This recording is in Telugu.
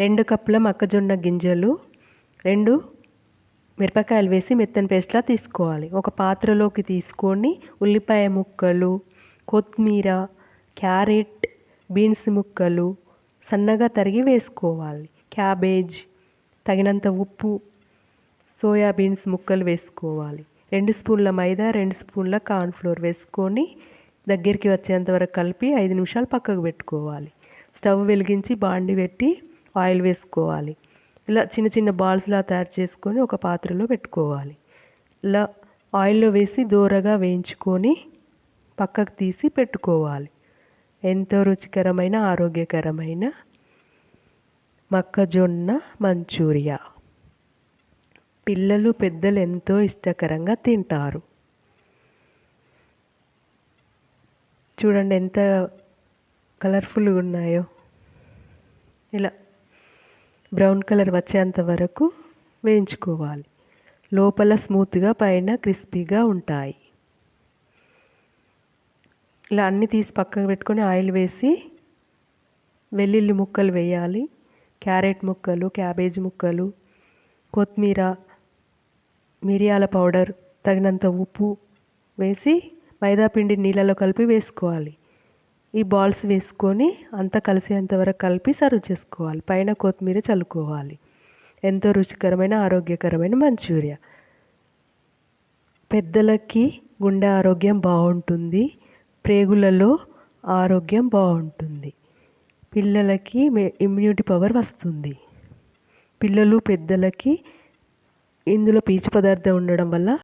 రెండు కప్పుల మొక్కజొన్న గింజలు రెండు మిరపకాయలు వేసి మెత్తని పేస్ట్లా తీసుకోవాలి. ఒక పాత్రలోకి తీసుకొని ఉల్లిపాయ ముక్కలు కొత్తిమీర క్యారెట్ బీన్స్ ముక్కలు సన్నగా తరిగి వేసుకోవాలి. క్యాబేజ్ తగినంత ఉప్పు సోయా బీన్స్ ముక్కలు వేసుకోవాలి. రెండు స్పూన్ల మైదా రెండు స్పూన్ల కార్న్ఫ్లోర్ వేసుకొని దగ్గరికి వచ్చేంత వరకు కలిపి ఐదు నిమిషాలు పక్కకు పెట్టుకోవాలి. స్టవ్ వెలిగించి బాండి పెట్టి ఆయిల్ వేసుకోవాలి. ఇలా చిన్న చిన్న బాల్స్లా తయారు చేసుకొని ఒక పాత్రలో పెట్టుకోవాలి. ఇలా ఆయిల్లో వేసి దూరగా వేయించుకొని పక్కకు తీసి పెట్టుకోవాలి. ఎంతో రుచికరమైన ఆరోగ్యకరమైన మొక్కజొన్న మంచూరియా. పిల్లలు పెద్దలు ఎంతో ఇష్టకరంగా తింటారు. చూడండి ఎంత కలర్ఫుల్గా ఉన్నాయో. ఇలా బ్రౌన్ కలర్ వచ్చేంత వరకు వేయించుకోవాలి. లోపల స్మూత్గా పైన క్రిస్పీగా ఉంటాయి. ఇలా అన్నీ తీసి పక్కకు పెట్టుకొని ఆయిల్ వేసి వెల్లుల్లి ముక్కలు వేయాలి. క్యారెట్ ముక్కలు క్యాబేజ్ ముక్కలు కొత్తిమీర మిరియాల పౌడర్ తగినంత ఉప్పు వేసి మైదాపిండి నీళ్ళలో కలిపి వేసుకోవాలి. ఈ బాల్స్ వేసుకొని అంతా కలిసేంత వరకు కలిపి సర్వ్ చేసుకోవాలి. పైన కొత్తిమీర చల్లుకోవాలి. ఎంతో రుచికరమైన ఆరోగ్యకరమైన మంచూరియా. పెద్దలకి గుండె ఆరోగ్యం బాగుంటుంది. ప్రేగులలో ఆరోగ్యం బాగుంటుంది. పిల్లలకి ఇమ్యూనిటీ పవర్ వస్తుంది. పిల్లలు పెద్దలకి ఇందులో పీచు పదార్థం ఉండడం వల్ల